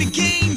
the game.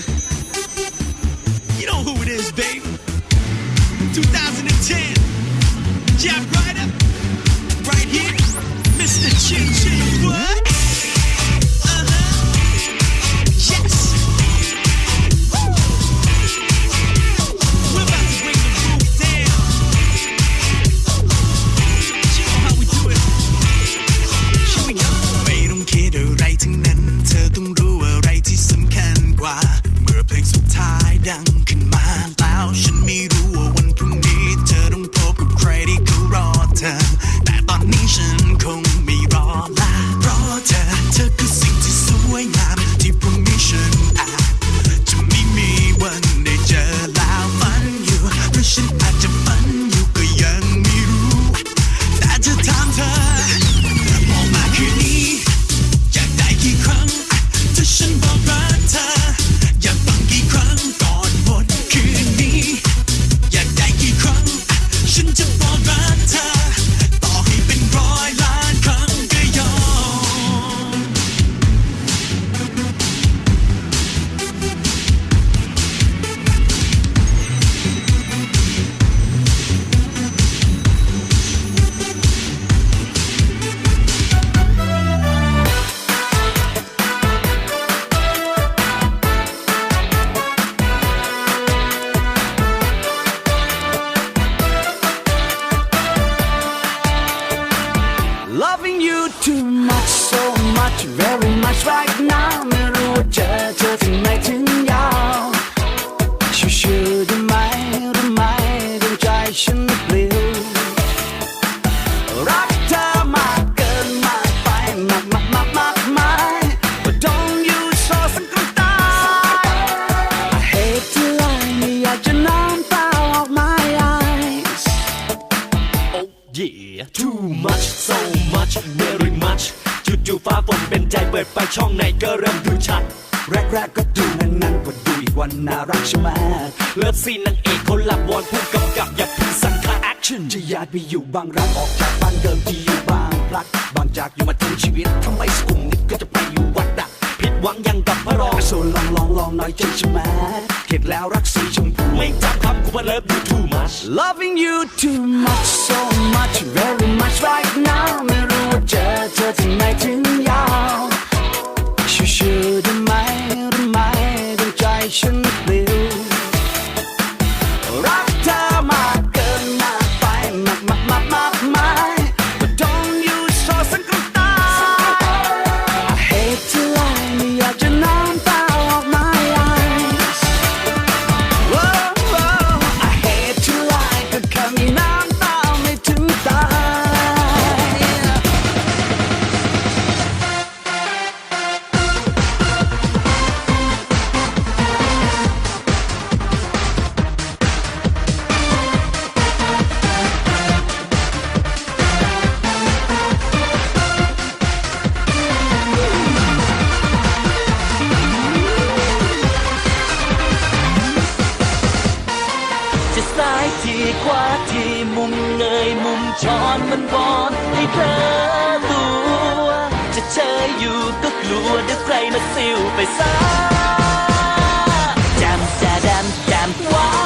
So much very much right now ไม่รู้ว่าเจอเธอที่ไหนถึงยาวชิวๆได้ไหมรู้ไหมดวงใจฉันปลิวรักเธอมากเกินมากไปมากมากมากมากมาย But don't you show สักน้ำตา I hate to lie ไม่อยากจะน้ำตาออก my eyes Oh yeah too much so much very much จู่ๆฟ้าฝนเป็นใจเปิดไปช่องไหนก็เริ่มดูชัด แรกๆก็ดูนั้นนั้นๆกว่าดูอีกวันน่ารักใช่ไหมเลิฟซีนนางเอกคนหลับวอนผู้กำกับอย่าเพึ่งสั่งค่าแอคชั่นจะย้ายไปอยู่บางรักออกจากบ้านเดิมที่อยู่บางพลัดบางจากอยู่มาทั้งชีวิตทำไมสกุลนิดก็จะไปอยู่วัดดักผิดหวังยังกับพระรองโซลองลองลองหน่อยใจใช่ไหมเห็นแล้วรักสีชมพูไม่จำคำกูว่าเลิฟ you too much Loving you too much so much very much right now ไม่รู้ว่าเจอเธอที่ รั ขวาทีมุมเงยมุมช้อนมันบอนให้เธอตัว จะเชยอยู่ก็กลัวเดี๋ยวใครมาซิวไปซะแจมแจะดำจมว้า